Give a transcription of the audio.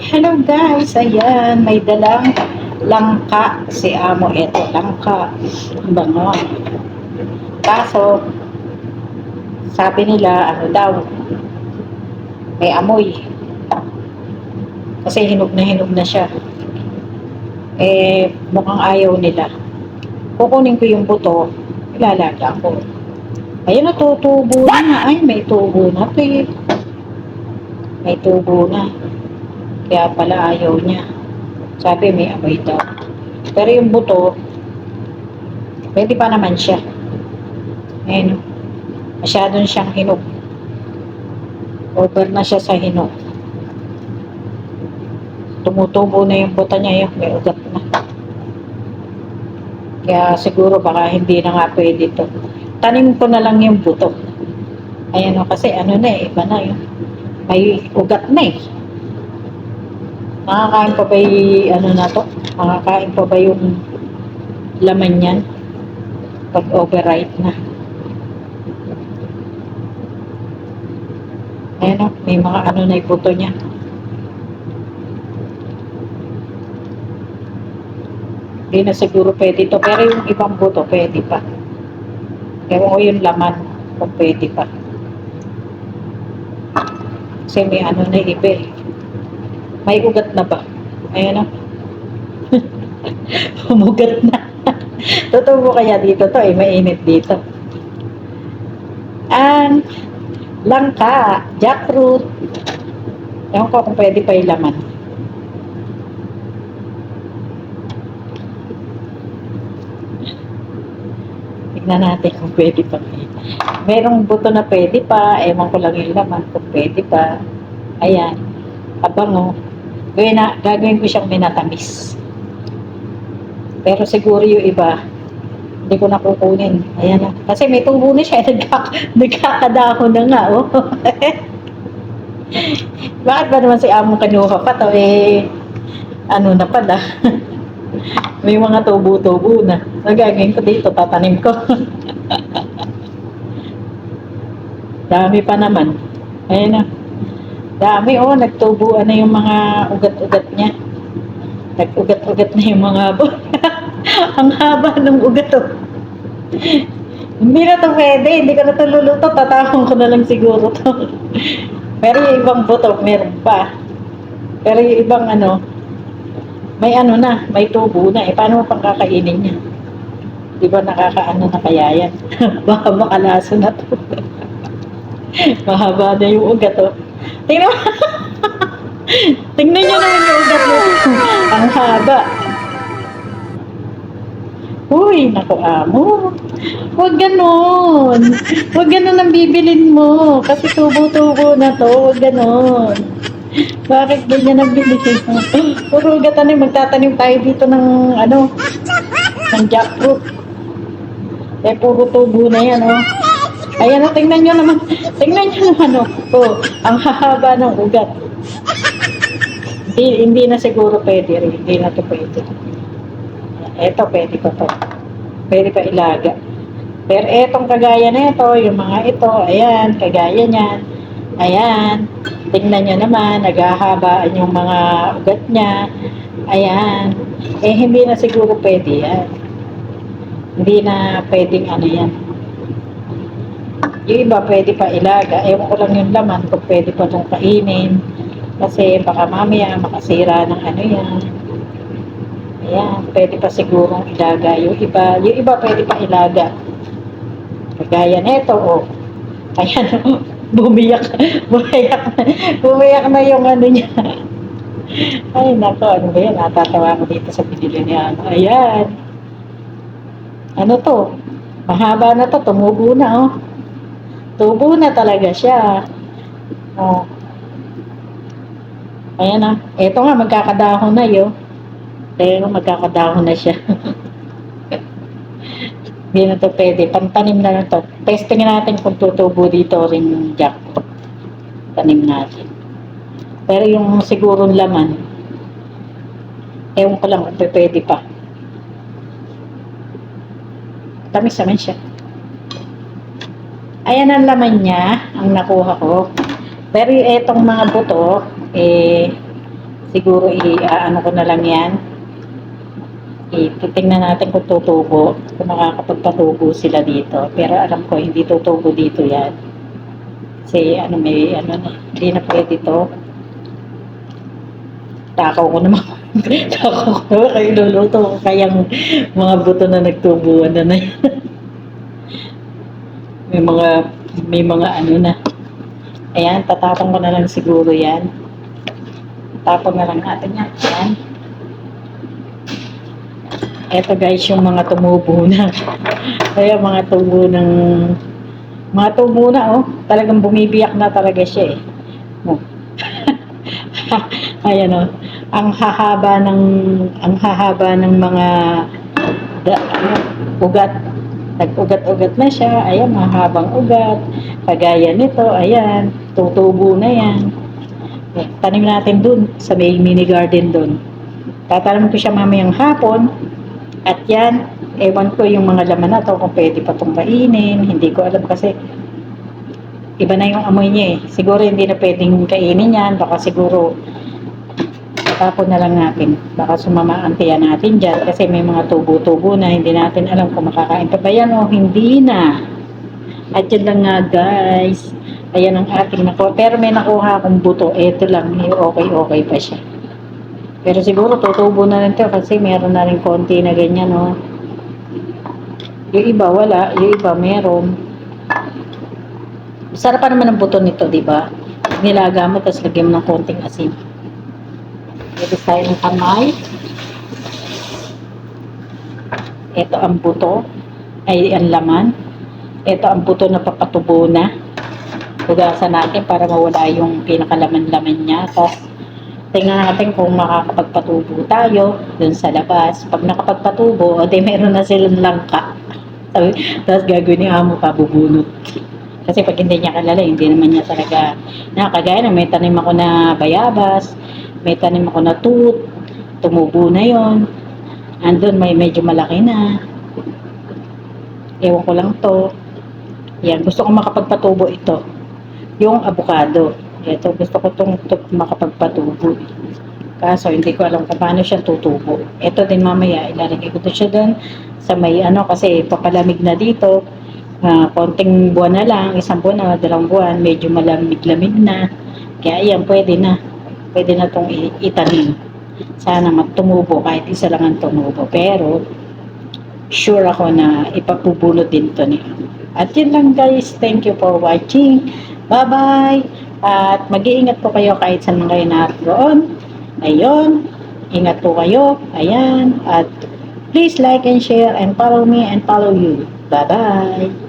Hello guys, ayan, may dalang langka si Amo. Eto, langka. Ang Bango. Kaso, sabi nila, ano daw, may amoy. Kasi hinog na hinog na siya. Eh, mukhang ayaw nila. Kukunin ko yung buto, ilalaga ko. Ayun, natutubo na. Ay, may tubo na. May tubo na. Kaya pala ayaw niya. Sabi may amoy daw. Pero yung buto, pwede pa naman siya. Ayun. Masyadong siyang hinog. Over na siya sa hinog. Tumutubo na yung buta niya yung may ugat na. Kaya siguro baka hindi na nga pwede to. Tanim ko na lang yung buto. Ayan o, kasi ano na eh, iba na yun. May ugat na eh. Nakakain pa ba yung ano na to? Nakakain pa ba yung laman yan? Pag overripe na. Ayan o, may mga ano na yung niya. Hindi na siguro pwede to. Pero yung ibang buto, pwede pa. Ewan ko yung laman kung pwede pa. Kasi may ano na iba eh. May ugat na ba? Ayan o. Humugat na. Totoo kaya dito to eh. Mainit dito. And langka, jackfruit. Ewan ko kung pwede pa yung laman. Tignan natin kung pwede pa. Merong buto na pwede pa. Ewan ko lang yung laman kung pwede pa. Ayan. Abango. Gawin na, gagawin ko siyang minatamis. Pero siguro yung iba, hindi ko na kukunin. Ayan na. Kasi may tubo na siya. Nagkak nagkakadahon na nga. Oh. Bakit ba naman si Among kanuha pa to? Eh, ano na pala. may mga tubo-tubo na. Nagagawin ko dito, tatanim ko. Dami pa naman. Ayan na. Dami, oh, nagtubuan na yung mga ugat-ugat niya. Nag-ugat-ugat na yung mga bu- Ang haba ng ugat, oh. Hindi na to pwede, hindi ko na to luluto, tatapon ko na lang siguro to. Pero yung ibang buto, meron pa. Pero yung ibang ano, may ano na, may tubo na. Eh, paano mo pang kakainin niya? Di ba nakakaano na kaya yan? Baka makalaso na to. Mahaba na yung ugat, oh. Tingnan mo. Tingnan nyo naman yung ugat mo. Ang haba. Uy, naku amo. Huwag ganon. Huwag ganon ang bibilin mo. Kasi tubo-tubo na to. Huwag ganon. Bakit ganyan ang bilihin mo? Puro gatan eh, magtatanim tayo dito ng ano, ng jackfruit. Eh, puro tubo na yan, oh. Ayan, oh, tingnan nyo naman. Tingnan nyo naman, oh. Oh, ang hahaba ng ugat. Hindi, hindi na siguro pwede rin. Hindi na to pwede. Eto, pwede pa to. Pwede pa ilaga. Pero etong kagaya na ito, yung mga ito, ayan, kagaya niyan. Ayan. Tingnan nyo naman, naghahabaan yung mga ugat niya. Ayan. Eh, hindi na siguro pwede yan. Hindi na pwedeng ano yan. Yung iba pwede pa ilaga. Ewan ko lang yung laman kung pwede pa itong kainin. Kasi baka mamaya makasira ng ano yan. Ayan, pwede pa sigurong ilaga. Yung iba, yung iba pwede pa ilaga. Kagaya nito, oh. Ayan, oh. bumiyak, bumiyak, bumiyak na yung ano niya. Ay, nako, ano ba yan? Natatawa ko dito sa pinili niya. Ano, ayan. Ano to? Mahaba na to, tumubo na, oh. Tubo na talaga siya. Oh. Ayan na. Ito nga, magkakadahon na yun. Pero magkakadahon na siya. Hindi na to pwede. Pantanim na lang to. Testing natin kung tutubo dito rin jackpot. Tanim natin. Pero yung siguro laman, ewan ko lang kung pwede pa. Tamis naman siya. Ayan ang laman niya, ang nakuha ko. Pero etong mga buto, eh, Siguro i-ano ko na lang yan. Ititingnan natin kung tutubo. Kung makakapagpatubo sila dito. Pero alam ko, hindi tutubo dito yan. Kasi ano may ano hindi na pwede to. Takaw ko naman. Takaw ko naman kayo luluto ko kayang mga buto na nagtubuan na na yan. May mga may mga ano na. Ayan, tatapang ko na lang siguro yan. Tapon na lang natin yan. Ayan. Eto guys, yung mga tumubo na. Kaya mga tubo ng... Mga tubo na oh. Talagang bumibiyak na talaga siya eh. Oh. Ayan oh. Ang hahaba ng... Ang hahaba ng mga... Da, ano, ugat. Nag-ugat-ugat na siya. Ayan, mahabang ugat. Kagaya nito, ayan. Tutubo na yan. Tanim natin dun sa may mini garden dun. Tatanim ko siya mamayang hapon. At yan, ewan ko yung mga laman na to kung pwede pa itong kainin. Hindi ko alam kasi iba na yung amoy niya eh. Siguro hindi na pwedeng kainin yan. Baka siguro tapon na lang natin. Baka sumama ang tiyan natin dyan kasi may mga tubo-tubo na hindi natin alam kung makakain pa ba yan o hindi na. At yan lang nga guys. Ayan ang ating nakuha. Pero may nakuha akong buto. Ito lang. Okay-okay pa siya. Pero siguro tutubo na rin to kasi meron na rin konti na ganyan, no. Yung iba wala, yung iba meron. Sarap pa naman ang buto nito, di ba? Nilaga mo, tapos lagyan mo ng konting asin. Ito tayo ng kamay. Ito ang buto. Ay, ang laman. Ito ang buto na papatubo na. Hugasan natin para mawala yung pinakalaman-laman niya. Tapos, tingnan natin kung makakapagpatubo tayo dun sa labas. Pag nakapagpatubo, o di meron na silang langka. Sabi, Tapos gagawin ni amo pa, bubunot. Kasi pag hindi niya kilala, hindi naman niya talaga nakagaya na may tanim ako na bayabas, may tanim ako na tut, tumubo na yon. Andun may medyo malaki na. Ewan ko lang to. Yan, gusto ko makapagpatubo ito. Yung avocado. Ito, gusto ko itong makapagpatubo. Kaso, hindi ko alam kung paano siya tutubo. Ito din mamaya, ilalagay ko to siya doon sa may ano, kasi papalamig na dito. Ah, konting buwan na lang, isang buwan na, dalawang buwan, medyo malamig-lamig na. Kaya yan, pwede na. Pwede na itong itanim. Sana magtumubo, kahit isa lang ang tumubo. Pero, sure ako na ipapubulot din to niya. At yun lang guys, thank you for watching. Bye-bye! At mag-iingat po kayo kahit saan kayo naroon. Ayun, ingat po kayo. Ayan, at please like and share and follow me and follow you. Bye-bye!